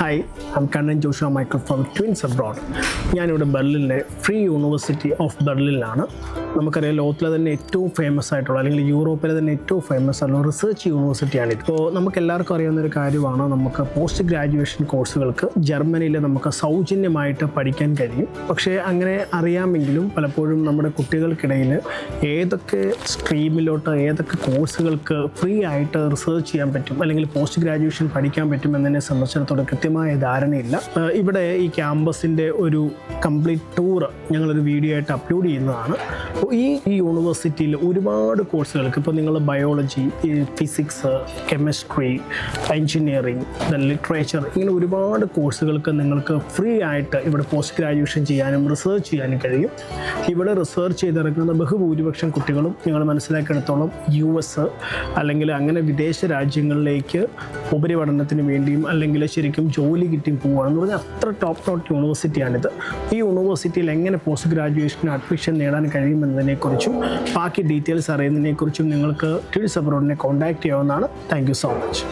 はい。ഐം കണ്ണൻ ജോഷ Michael from twins abroad ഞാനിവിടെ ബെർലിനിലെ ഫ്രീ യൂണിവേഴ്സിറ്റി ഓഫ് ബെർലിനിലാണ് നമുക്കറിയാം ലോകത്തിലെ തന്നെ ഏറ്റവും ഫേമസ് ആയിട്ടുള്ള അല്ലെങ്കിൽ യൂറോപ്പിലെ തന്നെ ഏറ്റവും ഫേമസ് ആയിട്ടുള്ള റിസർച്ച് യൂണിവേഴ്സിറ്റിയാണ് ഇപ്പോൾ നമുക്ക് എല്ലാവർക്കും അറിയാവുന്ന ഒരു കാര്യമാണ് നമുക്ക് പോസ്റ്റ് ഗ്രാജുവേഷൻ കോഴ്സുകൾക്ക് ജർമ്മനിയിൽ നമുക്ക് സൗജന്യമായിട്ട് പഠിക്കാൻ കഴിയും. പക്ഷേ അങ്ങനെ അറിയാമെങ്കിലും പലപ്പോഴും നമ്മുടെ കുട്ടികൾക്കിടയിൽ ഏതൊക്കെ സ്ട്രീമിലോട്ട് ഏതൊക്കെ കോഴ്സുകൾക്ക് ഫ്രീ ആയിട്ട് റിസർച്ച് ചെയ്യാൻ പറ്റും അല്ലെങ്കിൽ പോസ്റ്റ് ഗ്രാജുവേഷൻ പഠിക്കാൻ പറ്റും എന്നതിനെ സംബന്ധിച്ചിടത്തോളം കൃത്യമായ ധാരണയില്ല. ഇവിടെ ഈ ക്യാമ്പസിന്റെ ഒരു കംപ്ലീറ്റ് ടൂർ ഞങ്ങളൊരു വീഡിയോ ആയിട്ട് അപ്ലോഡ് ചെയ്യുന്നതാണ്. അപ്പോൾ ഈ യൂണിവേഴ്സിറ്റിയിൽ ഒരുപാട് കോഴ്സുകൾക്ക് ഇപ്പോൾ നിങ്ങൾ biology physics chemistry engineering literature ഇങ്ങനെ ഒരുപാട് കോഴ്സുകൾക്ക് നിങ്ങൾക്ക് ഫ്രീ ആയിട്ട് ഇവിടെ പോസ്റ്റ് ഗ്രാജുവേഷൻ ചെയ്യാനും റിസർച്ച് ചെയ്യാനും കഴിയും. ഇവിടെ റിസർച്ച് ചെയ്തിറങ്ങുന്ന ബഹുഭൂരിപക്ഷം കുട്ടികളും നിങ്ങൾ മനസ്സിലാക്കിയെടുത്തോളം യു എസ് അല്ലെങ്കിൽ അങ്ങനെ വിദേശ രാജ്യങ്ങളിലേക്ക് ഉപരിപഠനത്തിന് വേണ്ടിയും അല്ലെങ്കിൽ ശരിക്കും ജോലി കിട്ടിയും പോവുകയാണെന്ന് പറഞ്ഞാൽ അത്ര ടോപ്പ് നോട്ട് യൂണിവേഴ്സിറ്റിയാണിത് ഈ യൂണിവേഴ്സിറ്റിയിൽ എങ്ങനെ പോസ്റ്റ് ഗ്രാജുവേഷന് അഡ്മിഷൻ നേടാൻ കഴിയുമെന്നതിനെക്കുറിച്ചും ബാക്കി ഡീറ്റെയിൽസ് അറിയുന്നതിനെക്കുറിച്ചും നിങ്ങൾക്ക് ട്യൂസ് അബ്രോഡിനെ കോൺടാക്ട് ചെയ്യാവുന്നതാണ്. Thank so much